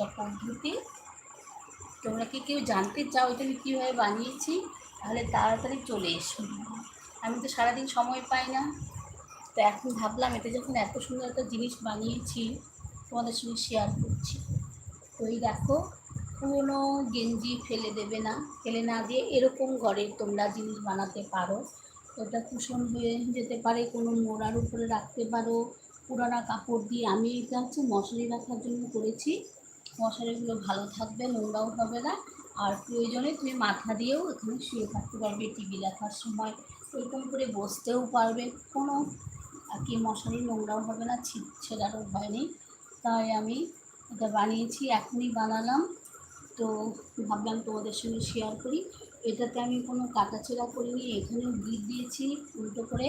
একটা পদ্ধতি। তোমরা কি কেউ জানতে চাও এটা আমি কীভাবে বানিয়েছি, তাহলে তাড়াতাড়ি চলে এসো। আমি তো সারাদিন সময় পাই না। তো এখন ভাবলাম এটা যখন এত সুন্দর একটা জিনিস বানিয়েছি, তোমাদের সঙ্গে শেয়ার করছি। তো এই দেখো, পুরোনো গেঞ্জি ফেলে দেবে না, ফেলে না দিয়ে এরকম ঘরের তোমরা জিনিস বানাতে পারো। ওটা কুশন হয়ে যেতে পারে, কোনো মোড়ার উপরে রাখতে পারো। পুরানা কাপড় দিয়ে আমি এটা হচ্ছে মশারি রাখার জন্য করেছি। মশারিগুলো ভালো থাকবে, নোংরাও হবে না। আর প্রয়োজনে তুমি মাথা দিয়েও এখানে শুয়ে থাকতে পারবে টিভি দেখার সময়। এরকম করে বসতেও পারবে। কোনো আর কি মশারি নোংরাও হবে না ছিট ছেঁড়ারও ভয় নেই। তাই আমি এটা বানিয়েছি, এখনই বানালাম। তো ভাবলাম তোমাদের সঙ্গে শেয়ার করি। এটাতে আমি কোনো কাটাছেঁড়া করিনি, এখানেও গিট দিয়েছি, উল্টো করে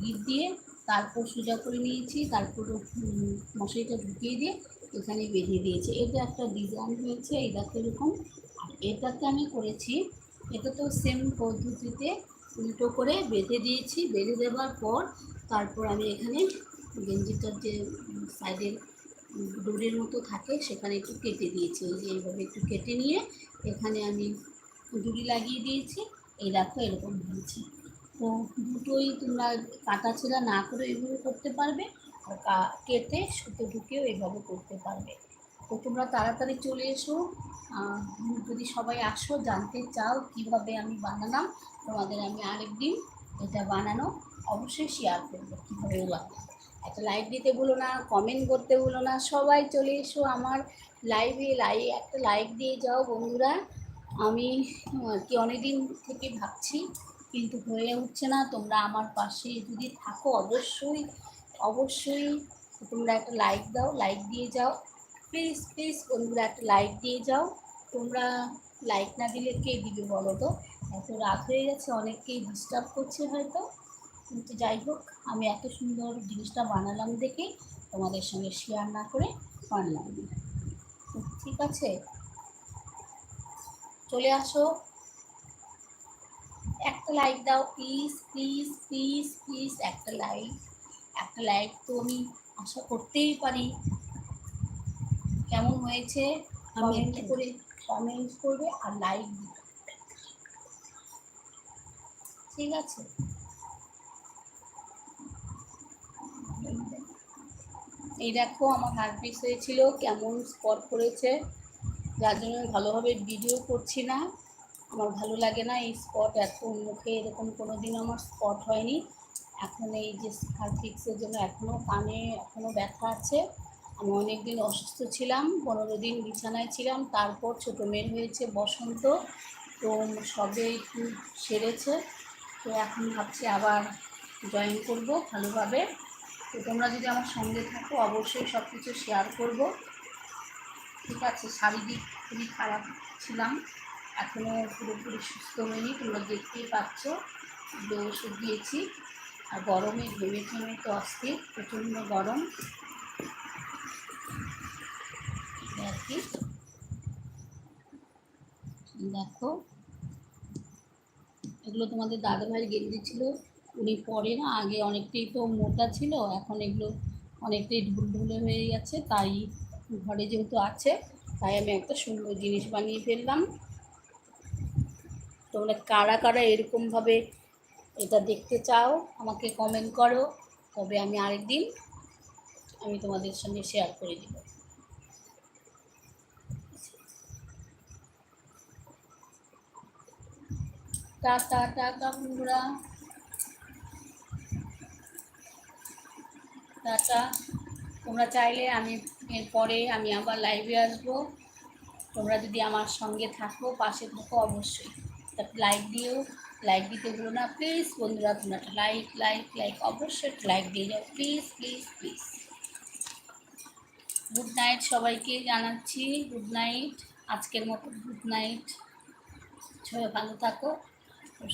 গিট দিয়ে তারপর সোজা করে নিয়েছি, তারপর মশারিটা ঢুকিয়ে দিয়ে এখানে বেঁধে দিয়েছি। এটা একটা ডিজাইন হয়েছে এই দেখো এরকম। আর এটাতে আমি করেছি, এটা তো সেম পদ্ধতিতে উল্টো করে বেঁধে দিয়েছি। বেঁধে দেওয়ার পর তারপর আমি এখানে গেঞ্জিটার যে সাইডের ডোরের মতো থাকে, সেখানে একটু কেটে দিয়েছি। এই যে এইভাবে একটু কেটে নিয়ে এখানে আমি দড়ি লাগিয়ে দিয়েছি। এই দেখো এরকম হয়েছে। তো দুটোই তোমরা কাটাছেঁড়া না করে এইভাবে করতে পারবে। কেটে সুতো ঢুকেও এইভাবে করতে পারবে। তো তোমরা তাড়াতাড়ি চলে এসো। যদি সবাই আসো, জানতে চাও কীভাবে আমি বানালাম, তোমাদের আমি আরেকদিন এটা বানানো অবশ্যই শেয়ার করব, কীভাবে বানাবো একটা লাইক দিতে বলো না কমেন্ট করতে বলো না, সবাই চলে এসো আমার লাইভে লাই একটা লাইক দিয়ে যাও বন্ধুরা। আমি কি অনেকদিন থেকে ভাবছি, কিন্তু হয়ে উঠছে না। তোমরা আমার পাশে যদি থাকো অবশ্যই অবশ্যই তোমরা একটা লাইক দাও লাইক দিয়ে যাও। প্লিজ প্লিজ বন্ধুরা একটা লাইক দিয়ে যাও। তোমরা লাইক না দিলে কে দিবে বলো তো? এত রাত হয়ে গেছে, অনেককেই ডিস্টার্ব করছে হয়তো। কিন্তু যাই হোক, আমি এত সুন্দর জিনিসটা বানালাম দেখে তোমাদের সঙ্গে শেয়ার না করে তো ঠিক আছে, চলে আসো। একটা লাইক দাও প্লিজ প্লিজ প্লিজ প্লিজ একটা লাইক একটা লাইক তো আমি আশা করতেই পারি। কেমন হয়েছে? কমেন্ট করে কমেন্ট করবে আর লাইক দিবে। ঠিক আছে? এই দেখো আমার হার্ট পিস হয়েছিল কেমন স্পট করেছে। যার জন্য আমি ভালোভাবে ভিডিও করছি না। আমার ভালো লাগে না এই স্পট এত মুখে এরকম কোনো দিন আমার স্পট হয়নি। এখন এই যে হার্ট ফিক্সের জন্য এখনও কানে এখনও ব্যথা আছে। আমি অনেক দিন অসুস্থ ছিলাম, পনেরো দিন বিছানায় ছিলাম, তারপর ছোটো মেয়ের হয়েছে বসন্ত, তো সবে একটু সেরেছে। তো এখন ভাবছি আবার জয়েন করব ভালোভাবে। তো তোমরা যদি আমার সঙ্গে থাকো, অবশ্যই সব কিছু শেয়ার করব। ঠিক আছে, শারীরিক খুবই খারাপ ছিলাম এখনও পুরোপুরি সুস্থ হয়নি তোমরা দেখতেই পাচ্ছ। যে ওষুধ দিয়েছি। আর গরমে ঘেমে ঘেমে তো অস্থির প্রচণ্ড গরম। আর কি দেখো। এগুলো তোমাদের দাদাভাইয়ের গেঞ্জি ছিল উনি পরে না, আগে অনেকটাই তো মোটা ছিল, এখন এগুলো অনেকটাই ঢুলঢুলে হয়ে গেছে, তাই ঘরে যেহেতু আছে, তাই আমি একটা সুন্দর জিনিস বানিয়ে ফেললাম। তোমরা কারা কারা এরকমভাবে এটা দেখতে চাও, আমাকে কমেন্ট করো, তবে আমি আরেকদিন আমি তোমাদের সঙ্গে শেয়ার করে দিব। টাটা টাটা বন্ধুরা। টাটা। তোমরা চাইলে আমি এরপরে আমি আবার লাইভে আসব। তোমরা যদি আমার সঙ্গে থাকো, পাশে থাকো, অবশ্যই। লাইক দিও। লাইক দিতে ভুলো না প্লিজ বন্ধুরা, তোমরা লাইক লাইক লাইক অবশ্যই লাইক দিয়ে যাও। Please please please good night সবাইকে জানাচ্ছি। গুড নাইট আজকের মতো গুড নাইট সবাই ভালো থাকো।